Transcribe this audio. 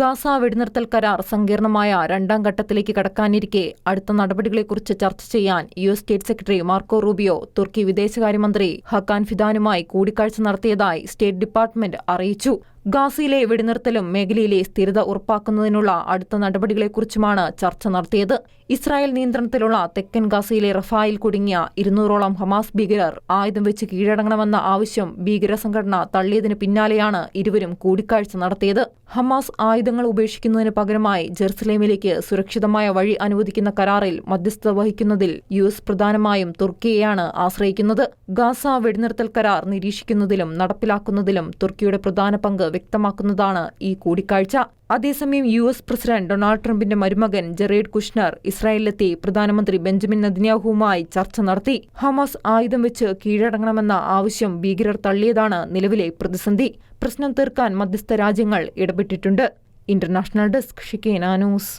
Gaza വെടിനിർത്തൽ കരാർ സങ്കീർണമായ രണ്ടാം ഘട്ടത്തിലേക്ക് കടക്കാനിരിക്കെ അടുത്ത നടപടികളെക്കുറിച്ച് ചർച്ച ചെയ്യാൻ U S state secretary Marco Rubio തുർക്കി വിദേശകാര്യമന്ത്രി ഹക്കാൻ ഫിദാനുമായി കൂടിക്കാഴ്ച നടത്തിയതായി സ്റ്റേറ്റ് ഡിപ്പാർട്ട്മെന്റ് അറിയിച്ചു. ഗാസയിലെ വെടിനിർത്തലും മേഖലയിലെ സ്ഥിരത ഉറപ്പാക്കുന്നതിനുള്ള അടുത്ത നടപടികളെക്കുറിച്ചുമാണ് ചർച്ച നടത്തിയത്. ഇസ്രായേൽ നിയന്ത്രണത്തിലുള്ള തെക്കൻ ഗാസയിലെ റഫായിൽ കുടുങ്ങിയ ഇരുന്നൂറോളം ഹമാസ് ഭീകരർ ആയുധം വെച്ച് കീഴടങ്ങണമെന്ന ആവശ്യം ഭീകര സംഘടന തള്ളിയതിന് പിന്നാലെയാണ് ഇരുവരും കൂടിക്കാഴ്ച നടത്തിയത്. ഹമാസ് ആയുധങ്ങൾ ഉപേക്ഷിക്കുന്നതിന് പകരമായി ജെറുസലേമിലേക്ക് സുരക്ഷിതമായ വഴി അനുവദിക്കുന്ന കരാറിൽ മധ്യസ്ഥത വഹിക്കുന്നതിൽ യു എസ് പ്രധാനമായും തുർക്കിയെയാണ് ആശ്രയിക്കുന്നത്. ഗാസ വെടിനിർത്തൽ കരാർ നിരീക്ഷിക്കുന്നതിലും നടപ്പിലാക്കുന്നതിലും തുർക്കിയുടെ പ്രധാന പങ്ക് വ്യക്തമാക്കുന്നതാണ് ഈ കൂടിക്കാഴ്ച. അതേസമയം യു എസ് പ്രസിഡന്റ് ഡൊണാൾഡ് ട്രംപിന്റെ മരുമകൻ ജെറേഡ് കുഷ്നർ ഇസ്രായേലിലെത്തി പ്രധാനമന്ത്രി ബെഞ്ചമിൻ നദിന്യാഹുവുമായി ചർച്ച നടത്തി. ഹമാസ് ആയുധം വെച്ച് കീഴടങ്ങണമെന്ന ആവശ്യം ഭീകരർ തള്ളിയതാണ് നിലവിലെ പ്രതിസന്ധി. പ്രശ്നം തീർക്കാൻ മധ്യസ്ഥ രാജ്യങ്ങൾ ഇടപെട്ടിട്ടുണ്ട്. ഇന്റർനാഷണൽ ഡെസ്ക് ഷിക്കേന ന്യൂസ്.